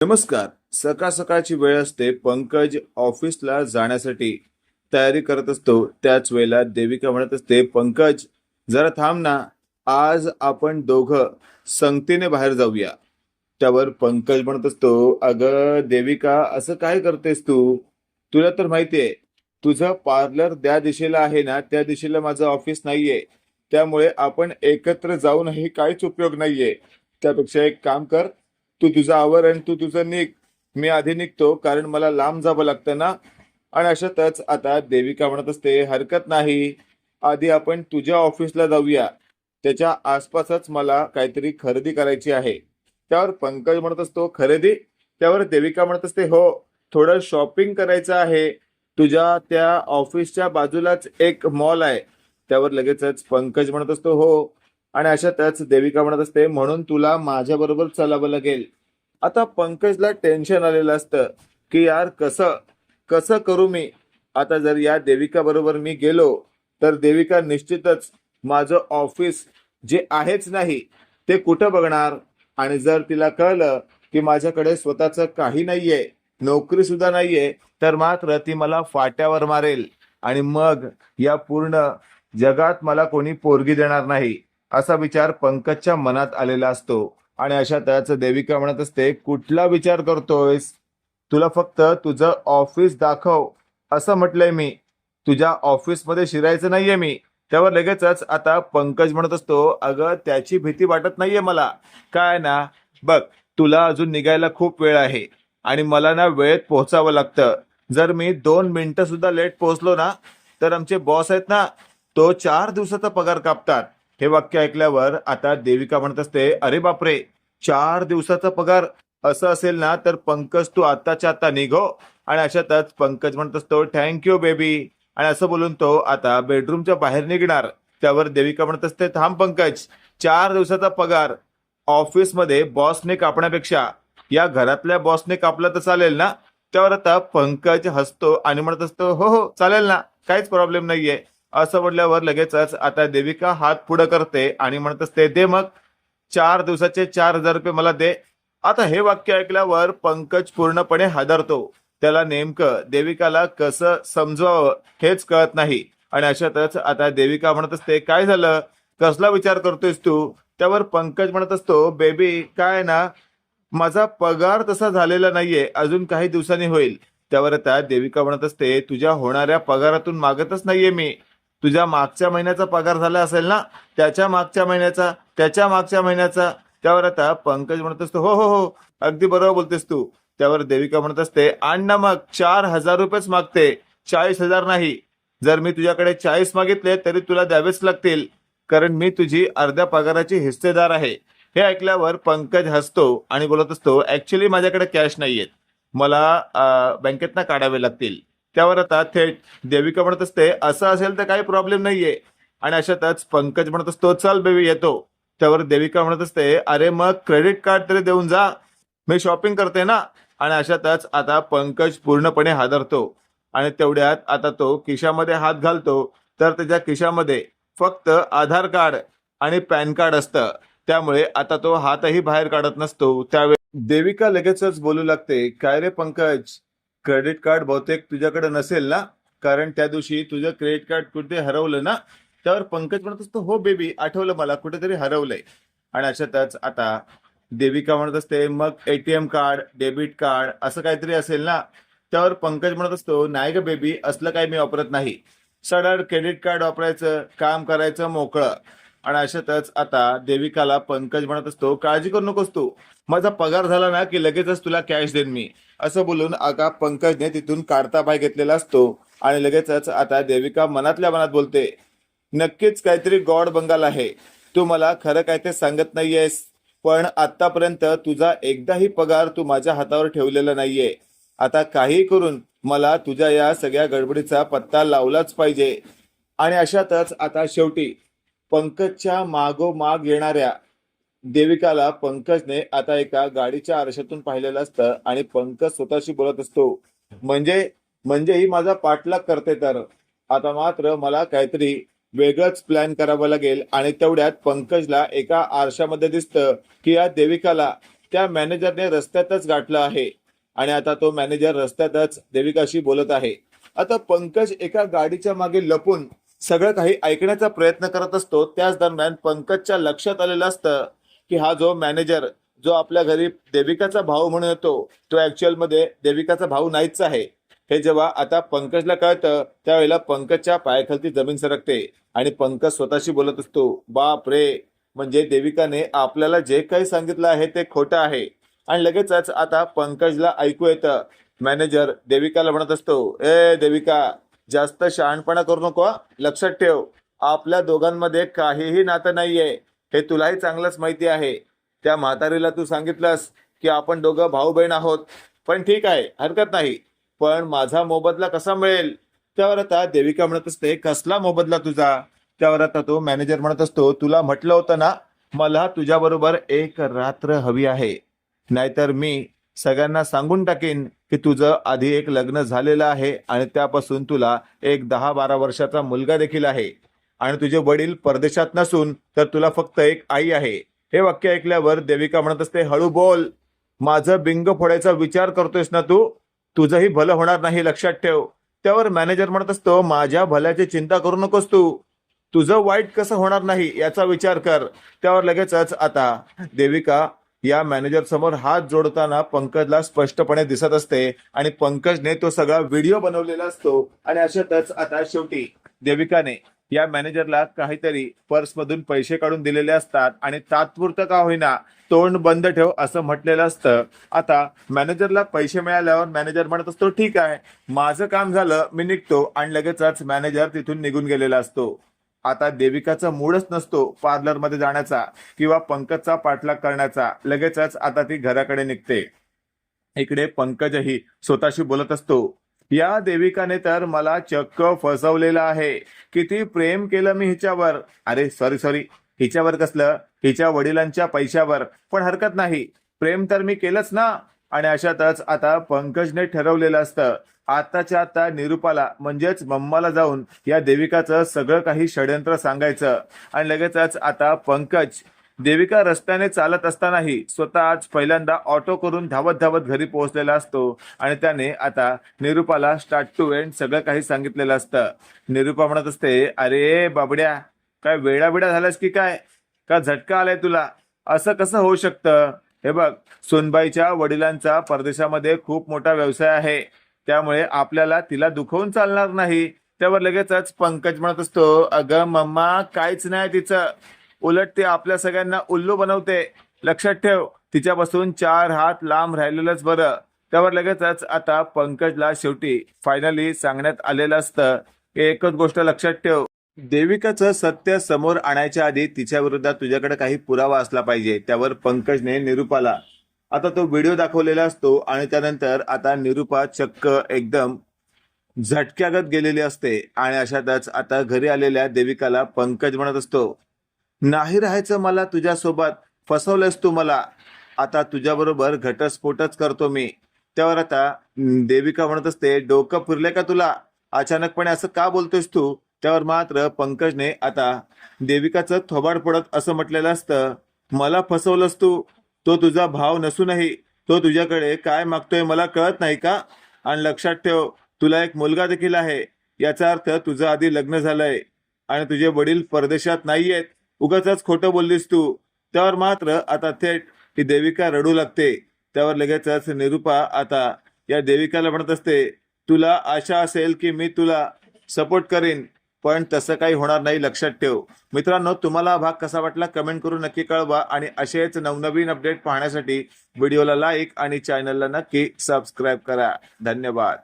नमस्कार. सकाळ सकाळची वेळ असते पंकज ऑफिसला जाण्यासाठी तयारी करत असतो. त्याच वेळेला देविका म्हणत असते पंकज जरा थांब ना. आज आपण दोघं संगतीने बाहेर जाऊया. त्यावर पंकज म्हणत असतो अगं देविका असं काय करतेस तू? तुला तर माहितीये तुझं पार्लर त्या दिशेला आहे ना त्या दिशेला माझं ऑफिस नाहीये. त्यामुळे आपण एकत्र जाऊनही काहीच उपयोग नाहीये. त्यापेक्षा एक काम कर तू तुझा आवर आणि तू तुझं निघ. मी आधी निघतो कारण मला लांब जावं लागतं ना. आणि अशातच आता देविका म्हणत असते हरकत नाही. आधी आपण तुझ्या ऑफिसला जाऊया. त्याच्या आसपासच मला काहीतरी खरेदी करायची आहे. त्यावर पंकज म्हणत असतो खरेदी? त्यावर देविका म्हणत असते हो थोडं शॉपिंग करायचं आहे. तुझ्या त्या ऑफिसच्या बाजूलाच एक मॉल आहे. त्यावर लगेचच पंकज म्हणत असतो हो. आणि अशातच देविका म्हणत असते म्हणून तुला माझ्या बरोबर लागेल. आता पंकजला टेन्शन आलेलं असतं की यार कसं कसं करू मी? आता जर या देविका बरोबर मी गेलो तर देविका निश्चितच माझं ऑफिस जे आहेच नाही ते कुठं बघणार? आणि जर तिला कळलं की माझ्याकडे स्वतःचं काही नाहीये नोकरी सुद्धा नाहीये तर मात्र ती मला फाट्यावर मारेल. आणि मग या पूर्ण जगात मला कोणी पोरगी देणार नाही असा विचार पंकजच्या मनात आलेला असतो. आणि अशातच देविका म्हणत असते कुठला विचार करतोयस? तुला फक्त तुझं ऑफिस दाखव. असं म्हटलंय मी. तुझ्या ऑफिसमध्ये शिरायचं नाहीये मी. त्यावर लगेचच आता पंकज म्हणत असतो अगं त्याची भीती वाटत नाहीये मला. काय ना? बघ तुला अजून निघायला खूप वेळ आहे आणि मला ना वेळेत पोहोचावं लागतं. जर मी दोन मिनिटं सुद्धा लेट पोहोचलो ना तर आमचे बॉस आहेत ना तो चार दिवसाचा पगार कापतात. हे वाक्य ऐकल्यावर आता देविका म्हणत असते अरे बापरे चार दिवसाचा पगार असं असेल ना तर पंकज तू आत्ताच्या आता निघो हो. आणि अशातच पंकज म्हणत असतो थँक्यू बेबी आणि असं बोलून तो आता बेडरूमच्या बाहेर निघणार. त्यावर देविका म्हणत असते थांब पंकज चार दिवसाचा पगार ऑफिसमध्ये बॉसने कापण्यापेक्षा या घरातल्या बॉसने कापला तर चालेल ना? त्यावर आता पंकज हसतो आणि म्हणत असतो हो हो चालेल ना काहीच प्रॉब्लेम नाहीये. असं म्हटल्यावर लगेचच आता देविका हात पुढे करते आणि म्हणत असते दे मग. चार दिवसाचे चार हजार रुपये मला दे. आता हे वाक्य ऐकल्यावर पंकज पूर्णपणे हादरतो. त्याला नेमकं देविकाला कसं समजवावं हेच कळत नाही. आणि अशातच आता देविका म्हणत असते काय झालं? कसला विचार करतोयस तू? त्यावर पंकज म्हणत असतो बेबी काय ना? माझा पगार तसा झालेला नाहीये. अजून काही दिवसांनी होईल. त्यावर आता देविका म्हणत असते तुझ्या होणाऱ्या पगारातून मागतच नाहीये मी. तुझ्या मागच्या महिन्याचा पगार झाला असेल ना त्याच्या मागच्या महिन्याचा त्याच्या मागच्या महिन्याचा. त्यावर आता पंकज म्हणत असतो हो हो हो अगदी बरोबर बोलतेस तू. त्यावर देविका म्हणत असते आण ना मग चार हजार रुपयेच मागते चाळीस हजार नाही. जर मी तुझ्याकडे चाळीस मागितले तरी तुला द्यावेच लागतील कारण मी तुझी अर्ध्या पगाराची हिस्सेदार आहे. हे ऐकल्यावर पंकज हसतो आणि बोलत असतो ऍक्च्युली माझ्याकडे कॅश नाहीयेत. मला बँकेतनं काढावे लागतील. त्यावर आता थेट देविका म्हणत असते असं असेल तर काही प्रॉब्लेम नाहीये. आणि अशातच पंकज म्हणत असतो चल बेबी येतो. त्यावर देविका म्हणत असते अरे मग क्रेडिट कार्ड तरी देऊन जा. मी शॉपिंग करते ना. आणि अशातच आता पंकज पूर्णपणे हादरतो. आणि तेवढ्यात आता तो खिशामध्ये हात घालतो. तर त्याच्या खिशामध्ये फक्त आधार कार्ड आणि पॅन कार्ड असतं. त्यामुळे आता तो हातही बाहेर काढत नसतो. त्यावेळी देविका लगेचच बोलू लागते काय रे पंकज? क्रेडिट कार्ड बहुतेक तुझ्याकडे नसेल ना? कारण त्या दिवशी तुझं क्रेडिट कार्ड कुठे हरवलं ना त्यावर पंकज म्हणत असतो हो बेबी आठवलं मला कुठेतरी हरवलंय. आणि अशातच आता देविका म्हणत असते मग एटीएम कार्ड डेबिट कार्ड असं काहीतरी असेल ना? त्यावर पंकज म्हणत असतो नाही ग बेबी असलं काही मी वापरत नाही. सरळ क्रेडिट कार्ड वापरायचं काम करायचं मोकळं. आणि अशातच आता देविकाला पंकज म्हणत असतो काळजी करू नकोस तू. माझा पगार झाला ना की लगेचच तुला कॅश देईन मी. असं बोलून आता पंकजने तिथून काढता पाय घेतलेला असतो आणि लगेचच आता देविका मनातल्या मनात बोलते नक्कीच काहीतरी गॉड बंगाल आहे. तू मला खरं काय ते सांगत नाहीयेस पण आतापर्यंत तुझा एकदाही पगार तू माझ्या हातावर ठेवलेला नाहीये. आता काही करून मला तुझ्या या सगळ्या गडबडीचा पत्ता लावलाच पाहिजे. आणि अशातच आता शेवटी पंकजच्या मागोमाग येणाऱ्या देविकाला पंकजने आता एका गाडीच्या आरशातून पाहिलेलं असतं आणि पंकज स्वतःशी बोलत असतो म्हणजे म्हणजे ही माझा पाठलाग करते तर. आता मात्र मला काहीतरी वेगळंच प्लॅन करावं लागेल आणि तेवढ्यात पंकजला एका आरशामध्ये दिसतं की या देविकाला त्या मॅनेजरने रस्त्यातच गाठलं आहे आणि आता तो मॅनेजर रस्त्यातच देविकाशी बोलत आहे. आता पंकज एका गाडीच्या मागे लपून सगळं काही ऐकण्याचा प्रयत्न करत असतो. त्याच दरम्यान पंकजच्या लक्षात आलेलं असतं की हा जो मॅनेजर जो आपल्या घरी देविकाचा भाऊ म्हणून येतो तो ऍक्च्युअलमध्ये देविकाचा भाऊ नाहीच आहे. हे जेव्हा आता पंकजला कळतं त्यावेळेला पंकजच्या पायाखालती जमीन सरकते आणि पंकज स्वतःशी बोलत असतो बाप रे म्हणजे देविकाने आपल्याला जे काही सांगितलं आहे ते खोटं आहे. आणि लगेचच आता पंकजला ऐकू येतं. मॅनेजर देविकाला म्हणत असतो ए देविका जास्त शहाणपणा करू नको लक्षात ठेव आपल्या दोघांमध्ये काहीही नातं नाहीये. हे तुलाही चांगलंच माहिती आहे. त्या म्हातारीला तू सांगितलंस की आपण दोघं भाऊ बहीण आहोत. पण ठीक आहे हरकत नाही. पण माझा मोबदला कसा मिळेल? त्यावर आता देविका म्हणत असते कसला मोबदला तुझा? त्यावर आता तो मॅनेजर म्हणत असतो तुला म्हटलं होतं ना मला तुझ्याबरोबर एक रात्र हवी आहे. नाहीतर मी सगळ्यांना सांगून टाकीन. की तुझं आधी एक लग्न झालेलं आहे आणि त्यापासून तुला एक दहा बारा वर्षाचा मुलगा देखील आहे. आणि तुझे वडील परदेशात नसून तर तुला फक्त एक आई आहे. हे वाक्य ऐकल्यावर देविका म्हणत असते हळू बोल. माझं बिंग फोडायचा विचार करतोयस ना तू? तुझंही भलं होणार नाही लक्षात ठेव. त्यावर मॅनेजर म्हणत असतो माझ्या भल्याची चिंता करू नकोस तू. तुझं वाईट कसं होणार नाही याचा विचार कर. त्यावर लगेचच आता देविका या मॅनेजर समोर हात जोडताना पंकजला स्पष्टपणे दिसत असते आणि पंकजने तो सगळा व्हिडिओ बनवलेला असतो. आणि अशातच आता शेवटी देविकाने या मॅनेजरला काहीतरी पर्समधून पैसे काढून दिलेले असतात आणि तात्पुरतं का होईना तोंड बंद ठेव असं म्हटलेलं असतं. आता मॅनेजरला पैसे मिळाल्यावर मॅनेजर म्हणत असतो ठीक आहे माझं काम झालं मी निघतो. आणि लगेचच मॅनेजर तिथून निघून गेलेला असतो. आता देविकाचा मूडच नसतो पार्लरमध्ये जाण्याचा किंवा पंकजचा पाठलाग करण्याचा. लगेचच आता ती घराकडे निघते. इकडे पंकजही स्वतःशी बोलत असतो. या देविकाने तर मला चक्क फसवलेलं आहे. किती प्रेम केलं मी हिच्यावर. अरे सॉरी सॉरी हिच्यावर कसलं? हिच्या वडिलांच्या पैशावर. पण हरकत नाही. प्रेम तर मी केलंच ना. आणि अशातच आता पंकजने ठरवलेलं असतं आताच्या आता निरूपाला म्हणजेच मम्माला जाऊन या देविकाचं सगळं काही षडयंत्र सांगायचं. आणि लगेचच आता पंकज देविका रस्त्याने चालत असतानाही स्वतः आज पहिल्यांदा ऑटो करून धावत धावत घरी पोहोचलेला असतो. आणि त्याने आता निरुपाला स्टार्ट टू एंड सगळं काही सांगितलेलं असतं. निरुपा म्हणत असते अरे बाबड्या काय वेळा बिडा झालास की काय? का झटका आलाय तुला? असं कसं होऊ शकतं? हे बघ सोनबाईच्या वडिलांचा परदेशामध्ये खूप मोठा व्यवसाय आहे. त्यामुळे आपल्याला तिला दुखवून चालणार नाही. त्यावर लगेचच पंकज म्हणत असतो अगं मम्मा काहीच नाही तिचं. उलट ते आपल्या सगळ्यांना उल्लू बनवते. लक्षात ठेव तिच्यापासून चार हात लांब राहिलेलंच बरं. त्यावर लगेचच आता पंकजला शेवटी फायनली सांगण्यात आलेलं असतं. एकच गोष्ट लक्षात ठेव देविकाचं सत्य समोर आणायच्या आधी तिच्या विरोधात तुझ्याकडे काही पुरावा असला पाहिजे त्यावर पंकजने निरुपाला. आता तो व्हिडिओ दाखवलेला असतो आणि त्यानंतर आता निरुपा चक्क एकदम झटक्यागत गेलेली असते आणि अशातच आता घरी आलेल्या देविकाला पंकज म्हणत असतो नाही राहायचं मला तुझ्यासोबत फसवलंस तू मला. आता तुझ्याबरोबर घटस्फोटच करतो मी. त्यावर आता देविका म्हणत असते डोकं फिरले का तुला? अचानकपणे असं का बोलतोयस तू? त्यावर मात्र पंकजने आता देविकाचं थोबाड पडत असं म्हटलेलं असतं. मला फसवलंस तू. तो तुझा भाव नसूनही तो तुझ्याकडे काय मागतोय मला कळत नाही का? आणि लक्षात ठेव तुला एक मुलगा देखील आहे. याचा अर्थ तुझं आधी लग्न झालंय आणि तुझे वडील परदेशात नाहीयेत. उगाच खोटं बोललीस तू. त्यावर मात्र आता थेट ही देविका रडू लागते. त्यावर लगेचच निरुपा आता या देविकाला म्हणत असते तुला आशा असेल की मी तुला सपोर्ट करीन. पण तसं काही होणार नाही लक्षात ठेव. मित्रांनो तुम्हाला भाग कसा वाटला कमेंट करून नक्की कळवा आणि असेच नवनवीन अपडेट पाहण्यासाठी व्हिडिओला लाईक आणि चॅनलला नक्की सबस्क्राईब करा. धन्यवाद.